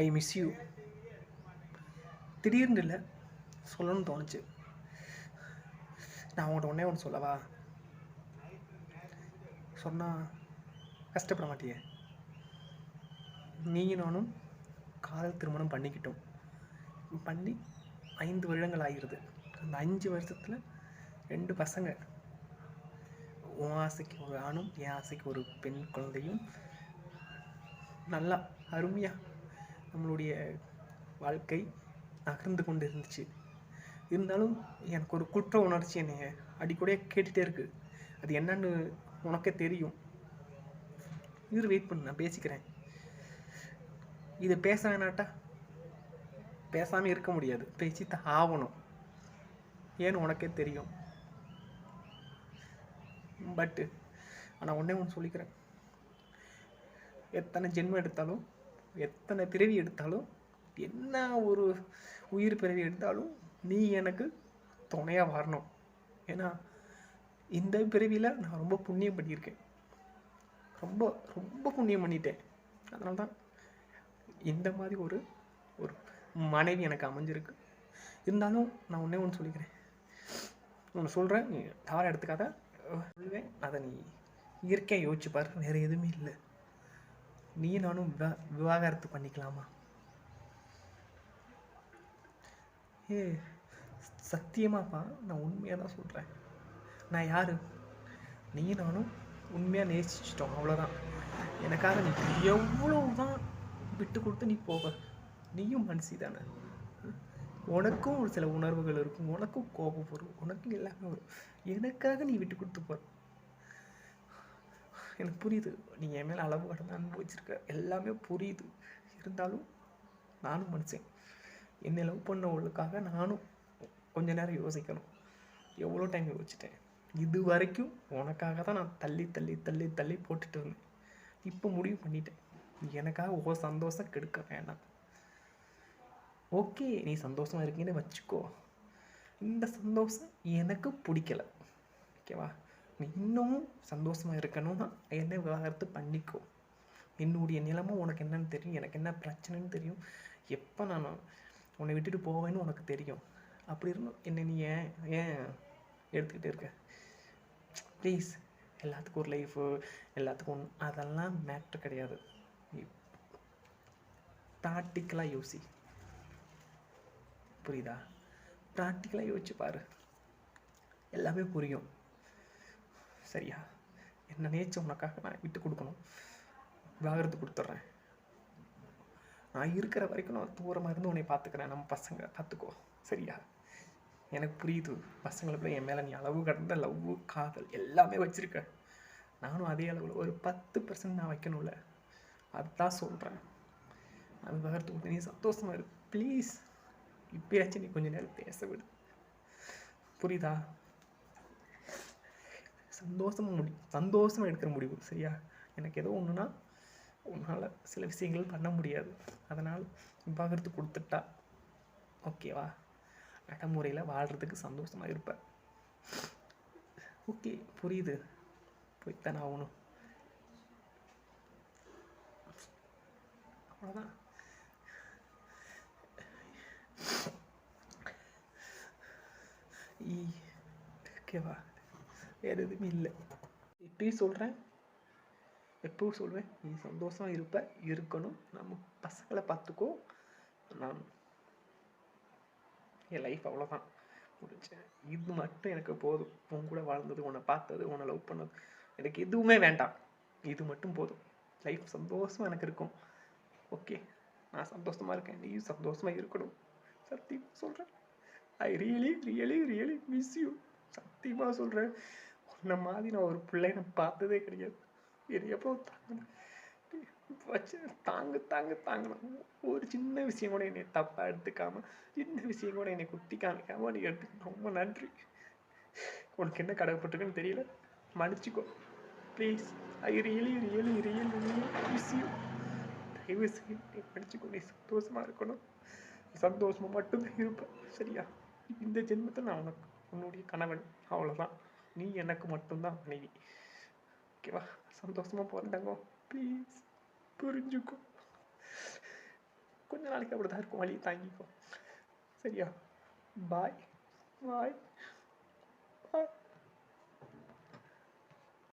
I miss you திடீர்னு இல்லை சொல்லணும்னு தோணுச்சு. நான் உங்கள்கிட்ட ஒன்றே ஒன்று சொல்லவா? சொன்னால் கஷ்டப்பட மாட்டியே. நீயும் நானும் காதல் திருமணம் பண்ணிக்கிட்டோம். பண்ணி ஐந்து வருடங்கள் ஆகிடுது அந்த அஞ்சு வருஷத்தில் ரெண்டு பசங்க. உன் ஆசைக்கு ஒரு ஆணும் என் ஆசைக்கு ஒரு பெண் குழந்தையும். நல்லா அருமையாக நம்மளுடைய வாழ்க்கை நகர்ந்து கொண்டு இருந்துச்சு இருந்தாலும் எனக்கு ஒரு குற்ற உணர்ச்சி என்னை அடிக்கடியாக கேட்டுகிட்டே இருக்கு. அது என்னன்னு உனக்கே தெரியும். இரு வெயிட் பண்ணு நான் பேசிக்கிறேன். இது பேச வேணாட்டா? பேசாமல் இருக்க முடியாது. பேசித்தான் ஆகணும். ஏன்னு உனக்கே தெரியும். பட்டு ஆனால் ஒன்றே ஒன்று சொல்லிக்கிறேன். எத்தனை ஜென்மம் எடுத்தாலும் எத்தனை பிறவி எடுத்தாலும் என்ன ஒரு உயிர் பிறவி எடுத்தாலும் நீ எனக்கு துணையாக வரணும். ஏன்னா இந்த பிறவியில் நான் ரொம்ப புண்ணியம் பண்ணியிருக்கேன். ரொம்ப ரொம்ப புண்ணியம் பண்ணிட்டேன். அதனால தான் இந்த மாதிரி ஒரு ஒரு மனைவி எனக்கு அமைஞ்சிருக்கு. இருந்தாலும் நான் ஒன்றே ஒன்று சொல்லிக்கிறேன். ஒன்று சொல்கிறேன் நீ தவறாக எடுத்துக்காத. சொல்லுவேன் அதை நீ இயற்கையாக யோசிச்சு பாரு. வேறு எதுவுமே இல்லை. நீ நானும் விவா விவாகரத்து பண்ணிக்கலாமா? ஏ சத்தியமாப்பா நான் உண்மையாக தான் சொல்கிறேன் நான் யார்? நீ நானும் உண்மையாக நேசிச்சிட்டோம் அவ்வளோதான் எனக்காக நீ எவ்வளோ தான் விட்டு கொடுத்து நீ போக நீயும் மனசி தானே உனக்கும் ஒரு சில உணர்வுகள் இருக்கும் உனக்கும் கோபம் வரும் உனக்கும் எல்லாமே வரும். எனக்காக நீ விட்டு கொடுத்து போகிற எனக்கு புரியுது. நீ என் மேலே அளவு கடந்து அனுபவிச்சிருக்க எல்லாமே புரியுது. இருந்தாலும் நானும் மனுஷன். என்னை லவ் பண்ணவளுக்காக நானும் கொஞ்ச நேரம் யோசிக்கணும். எவ்வளோ டைம் யோசிச்சிட்டேன். இது வரைக்கும் உனக்காக தான் நான் தள்ளி தள்ளி தள்ளி தள்ளி போட்டுட்டு இருந்தேன். இப்போ முடிவு பண்ணிட்டேன். எனக்காக ஓ சந்தோஷம் கெடுக்க வேணாம். ஓகே நீ சந்தோஷமா இருக்கீங்கன்னு வச்சுக்கோ. இந்த சந்தோஷம் எனக்கு பிடிக்கல. ஓகேவா நீ இன்னமும் சந்தோஷமாக இருக்கணும்னா என்ன விவாகரத்து பண்ணிக்கோ. என்னுடைய நிலமும் உனக்கு என்னன்னு தெரியும். எனக்கு என்ன பிரச்சனைன்னு தெரியும். எப்போ நான் உன்னை விட்டுட்டு போவேன்னு உனக்கு தெரியும். அப்படி இருந்தும் என்ன நீ ஏன் ஏன் எடுத்துக்கிட்டு இருக்க? ப்ளீஸ் எல்லாத்துக்கும் ஒரு லைஃபு எல்லாத்துக்கும் ஒன்று அதெல்லாம் மேட்ரு கிடையாது. ப்ராக்டிக்கலாக யோசி. புரியுதா? ப்ராக்டிக்கலாக யோசிச்சு பாரு. எல்லாமே புரியும். சரியா? என்ன நேச்ச உனக்காக நான் விட்டு கொடுக்கணும். விவாகரத்து கொடுத்துட்றேன். நான் இருக்கிற வரைக்கும் நான் தூரமாக இருந்து உன்னை பார்த்துக்கிறேன் நம்ம பசங்க பார்த்துக்கோ சரியா? எனக்கு புரியுது. பசங்களுக்குள்ள என் மேலே நீ அளவு கடந்த லவ் காதல் எல்லாமே வச்சுருக்க. நானும் அதே அளவில் ஒரு பத்து பர்சன்ட் நான் வைக்கணும்ல. அதுதான் சொல்கிறேன் அது விவகாரத்து கொடுத்து நீ சந்தோஷமா இரு. ப்ளீஸ் இப்பயாச்சும் நீ கொஞ்சம் நேரம் பேச விடு. புரியுதா? சந்தோஷமாக முடி சந்தோஷமாக எடுக்கிற முடிவு சரியா? எனக்கு ஏதோ ஒன்றுனா உன்னால் சில விஷயங்கள் பண்ண முடியாது. அதனால் விவாகரத்து கொடுத்துட்டா ஓகேவா நடைமுறையில் வாழ்கிறதுக்கு சந்தோஷமாக இருப்பேன் ஓகே புரியுது. போய்த்தானே ஆகணும். அவ்வளோதான் ஈ ஓகேவா வேறு எதுவுமே இல்லை. இப்பயும் சொல்கிறேன் எப்பவும் சொல்வேன்? நீ சந்தோஷமா இருப்ப இருக்கணும். நம்ம பசங்களை பார்த்துக்கோ. நான் என் லைஃப் அவ்வளோதான் முடிச்சேன் இது மட்டும் எனக்கு போதும். உன் கூட வாழ்ந்தது உன்னை பார்த்தது உன்னை லவ் பண்ணது. எனக்கு எதுவுமே வேண்டாம். இது மட்டும் போதும். லைஃப் சந்தோஷமாக எனக்கு இருக்கும். ஓகே நான் சந்தோஷமாக இருக்கேன். நீயும் சந்தோஷமா இருக்கணும். சத்தியமாக சொல்கிறேன் I really really really miss you சத்தியமாக சொல்கிறேன் உன்னை மாதிரி நான் ஒரு பிள்ளைய நான் பார்த்ததே கிடையாது. இது எப்போ தாங்கினேன் வச்சு தாங்க தாங்க தாங்கணும் ஒரு சின்ன விஷயம் கூட என்னை தப்பாக எடுத்துக்காமல் சின்ன விஷயம் கூட என்னை குத்தி காமிக்காமல் நீ எடுத்துக்க ரொம்ப நன்றி. உனக்கு என்ன கடமைப்பட்டிருக்குன்னு தெரியல? மன்னிச்சிக்கோ. Please I really really really really miss you தயவு செய்து நீ மன்னிச்சுக்கோ. நீ சந்தோஷமா இருக்கணும். சந்தோஷமாக மட்டும்தான் இருப்பேன் சரியா? இந்த ஜென்மத்தில் நான் உனக்கு உன்னுடைய கணவன். அவ்வளோதான் நீ எனக்கு மட்டும்தான் மனைவி. ஓகேவா சந்தோஷமா போகிறேன் ப்ளீஸ் புரிஞ்சுக்கோ. கொஞ்ச நாளைக்கு அப்படி தான் இருக்கும். வழியை தாங்கிக்கோ. சரியா? பாய் பாய் பாய்